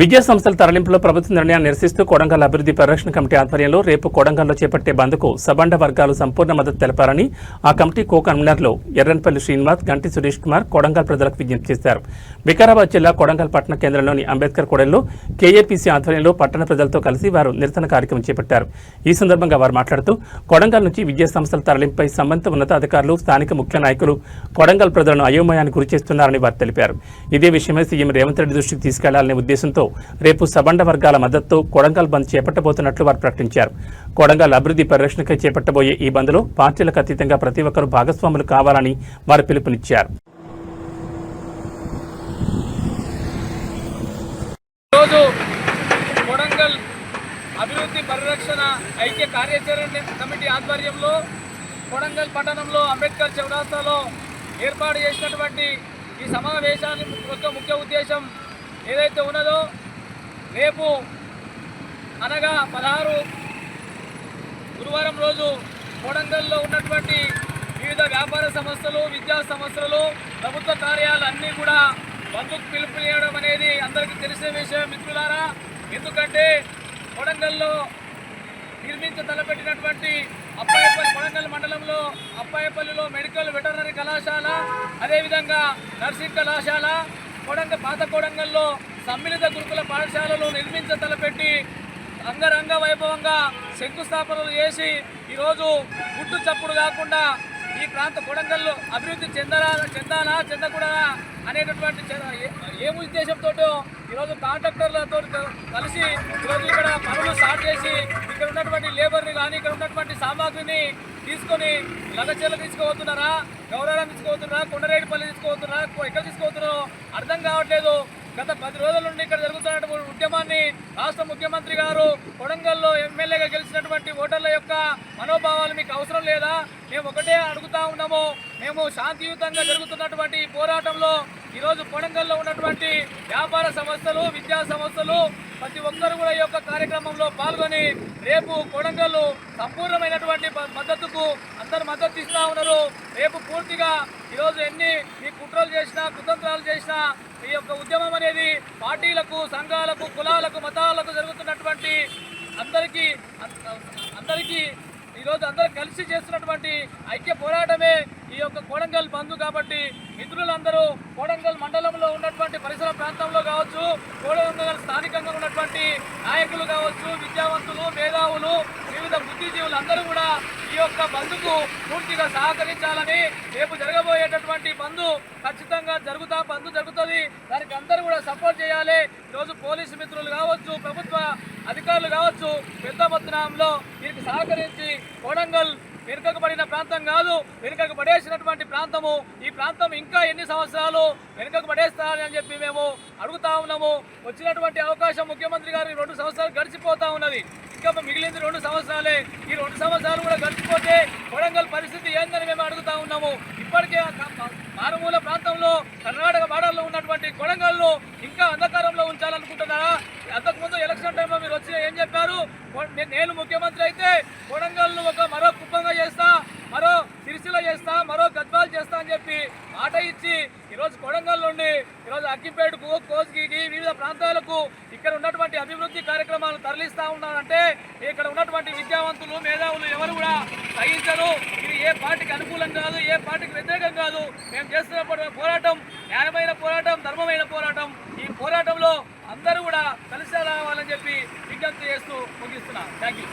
విద్యా సంస్థల తరలింపులో ప్రభుత్వ నిర్ణయాన్ని నిరసిస్తూ కొడంగల్ అభివృద్ధి పరిరక్షణ కమిటీ ఆధ్వర్యంలో రేపు కొడంగల్లో చేపట్టే బంద్కు సబండ వర్గాలు సంపూర్ణ మద్దతు తెలపాలని ఆ కమిటీ కో కన్వీనర్లు ఎర్రన్పల్లి శ్రీనివాస్ గంటి సురేష్ కుమార్ కొడంగల్ ప్రజలకు విజ్ఞప్తి చేశారు. వికారాబాద్ జిల్లా కొడంగల్ పట్టణ కేంద్రంలోని అంబేద్కర్ కూడలిలో కేఏపీసీ ఆధ్వర్యంలో పట్టణ ప్రజలతో కలిసి వారు నిరసన కార్యక్రమం చేపట్టారు. ఈ సందర్భంగా వారు మాట్లాడుతూ కొడంగల్ నుంచి విద్యా సంస్థల తరలింపుపై సంబంధిత ఉన్నతాధికారులు స్థానిక ముఖ్య నాయకులు కొడంగల్ ప్రజలను అయోమయానికి గురి చేస్తున్నారని వారు తెలిపారు. ఇదే విషయమై సీఎం రేవంత్ రెడ్డి దృష్టికి తీసుకెళ్ళాలనే ఉద్దేశంతో రేపు సబండ వర్గాల మద్దతుతో కొడంగల్ బంద్ చేపట్టబోతున్నట్లు వారు ప్రకటించారు. కొడంగల్ అభివృద్ధి పరిరక్షణకై చేపట్టబోయే ఈ బంద్లో పార్టీలకు అతీతంగా ప్రతి ఒక్కరూ భాగస్వాములు కావాలని వారు పిలుపునిచ్చారు. ఈరోజు కొడంగల్ అభివృద్ధి పరిరక్షణ ఐక్య కార్యాచరణ కమిటీ ఆధ్వర్యంలో కొడంగల్ పట్టణంలో అంబేద్కర్ చౌరాస్తాలో ఏర్పాటు చేసినటువంటి ఈ సమావేశానికి యొక్క ముఖ్య ఉద్దేశం ఏదైతే ఉన్నదో రేపు అనగా పదహారు గురువారం రోజు కొడంగల్లో ఉన్నటువంటి వివిధ వ్యాపార సంస్థలు విద్యా సంస్థలు ప్రభుత్వ కార్యాలు అన్నీ కూడా బంధుకు పిలుపునియడం అనేది అందరికీ తెలిసిన విషయం మిత్రులారా. ఎందుకంటే కొడంగల్లో నిర్మించ తలపెట్టినటువంటి అప్పాయపల్లి కొడంగల్ మండలంలో అప్పాయపల్లిలో మెడికల్ వెటర్నరీ కళాశాల అదేవిధంగా నర్సింగ్ కళాశాల కొడంగ పాత కొడంగల్లో సమ్మిళిత గురుకుల పాఠశాలలు నిర్మించ తలపెట్టి అంగరంగ వైభవంగా శంకుస్థాపనలు చేసి ఈరోజు గుట్టు చప్పుడు కాకుండా ఈ ప్రాంత కొడంగల్లో అభివృద్ధి చెందరా చెందాలా చెందకూడదా అనేటటువంటి ఏ- ఏం ఉద్దేశంతో ఈరోజు కాంట్రాక్టర్లతో కలిసి ఈరోజు ఇక్కడ పనులు స్టార్ట్ చేసి ఇక్కడ ఉన్నటువంటి లేబర్ని కానీ ఇక్కడ ఉన్నటువంటి సామాగ్రిని తీసుకొని లగచెల్ల తీసుకుపోతున్నారా గౌరవం తీసుకుపోతున్నారా కొండరేడిపల్లి తీసుకుపోతున్నారా ఎక్కడ కావట్లేదు గత పది రోజుల నుండి ఇక్కడ జరుగుతున్నటువంటి ఉద్యమాన్ని రాష్ట్ర ముఖ్యమంత్రి గారు కొడంగల్లో ఎమ్మెల్యేగా గెలిచినటువంటి ఓటర్ల యొక్క మనోభావాలు మీకు అవసరం లేదా? మేము ఒకటే అడుగుతా ఉన్నాము. మేము శాంతియుతంగా జరుగుతున్నటువంటి పోరాటంలో ఈరోజు కొడంగల్లో ఉన్నటువంటి వ్యాపార సంస్థలు విద్యా సంస్థలు ప్రతి ఒక్కరు కూడా ఈ యొక్క కార్యక్రమంలో పాల్గొని రేపు కొడంగల్లు సంపూర్ణమైనటువంటి మద్దతుకు అందరు మద్దతు ఇస్తూ ఉన్నారు. రేపు పూర్తిగా ఈరోజు ఎన్ని ఈ కుట్రలు చేసినా కుతంత్రాలు చేసినా ఈ యొక్క ఉద్యమం అనేది పార్టీలకు సంఘాలకు కులాలకు మతాలకు జరుగుతున్నటువంటి అందరికీ అందరికీ ఈరోజు అందరూ కలిసి చేస్తున్నటువంటి ఐక్య పోరాటమే ఈ యొక్క కోడంగల్ బంధు కాబట్టి మిత్రులందరూ కోడంగల్ మండలంలో ఉన్నటువంటి పరిసర ప్రాంతంలో కావచ్చు కోడంగల్ స్థానికంగా ఉన్నటువంటి నాయకులు కావచ్చు విద్యావంతులు మేధావులు వివిధ బుద్ధిజీవులు అందరూ కూడా ఈ యొక్క బంధుకు పూర్తిగా సహకరించాలని రేపు జరగబోయేటటువంటి బంధు ఖచ్చితంగా జరుగుతా బంధు జరుగుతుంది. దానికి అందరూ కూడా సపోర్ట్ చేయాలి. ఈరోజు పోలీసు మిత్రులు కావచ్చు ప్రభుత్వ అధికారులు కావచ్చు పెద్ద మొత్తంలో దీనికి సహకరించి కోడంగల్ వెనుకబడిన ప్రాంతం కాదు వెనుకకు పడేసినటువంటి ప్రాంతము. ఈ ప్రాంతం ఇంకా ఎన్ని సంవత్సరాలు వెనుకకు పడేస్తారని అని చెప్పి మేము అడుగుతా ఉన్నాము. వచ్చినటువంటి అవకాశం ముఖ్యమంత్రి గారు రెండు సంవత్సరాలు గడిచిపోతా ఉన్నది. ఇంకా మిగిలింది రెండు సంవత్సరాలే. ఈ రెండు సంవత్సరాలు కూడా గడిచిపోతే వరంగల్ పరిస్థితి ఏందని మేము అడుగుతా ఉన్నాము. ఇప్పటికే మారుమూల ప్రాంతంలో కర్ణాటక బార్డర్లో ఉన్నటువంటి కొడంగల్ను ఇంకా అంధకారంలో ఉంచాలనుకుంటున్నారా? అంతకుముందు ఎలక్షన్ టైంలో మీరు వచ్చి ఏం చెప్పారు? నేను ముఖ్యమంత్రి అయితే కొడంగల్ను ఒక మరో కుప్పంగా చేస్తా మరో సిరిసిల్ల చేస్తా మరో గద్వాల్ చేస్తా అని చెప్పి మాట ఇచ్చి ఈరోజు కొడంగల్ నుండి ఈరోజు అక్కింపేటకు కోసికి వివిధ ప్రాంతాలకు ఇక్కడ ఉన్నటువంటి అభివృద్ధి కార్యక్రమాలు తరలిస్తా ఉన్నారంటే ఇక్కడ ఉన్నటువంటి విద్యావంతులు మేధావులు ఎవరు కూడా సహించరు. ఇది ఏ పార్టీకి అనుకూలం కాదు ఏ పార్టీకి వ్యతిరేకం కాదు. మేము చేస్తున్న పోరాటం న్యాయమైన పోరాటం ధర్మమైన పోరాటం. ఈ పోరాటంలో అందరూ కూడా కలిసి రావాలని చెప్పి విజ్ఞప్తి చేస్తూ ముగిస్తున్నా. Thank you